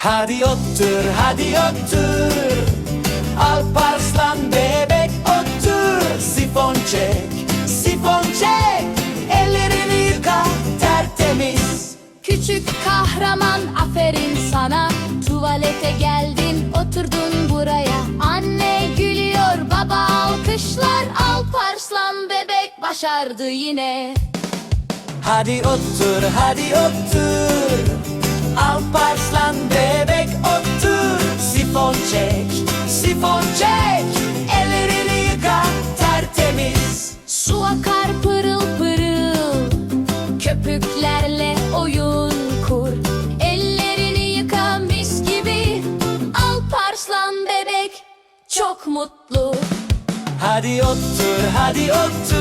Hadi otur, hadi otur. Alparslan bebek otur. Sifon çek, sifon çek. Ellerini yıka tertemiz. Küçük kahraman aferin sana Tuvalete geldin oturdun buraya Anne gülüyor baba alkışlar Alparslan bebek başardı yine Hadi otur, hadi otur. Çek, sifon çek. Ellerini yıka. Tertemiz. Su akar pırıl pırıl. Köpüklerle oyun kur. Ellerini yıka mis gibi. Alparslan bebek. Çok mutlu. Hadi otur, hadi otur.